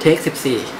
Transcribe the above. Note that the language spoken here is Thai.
เทค14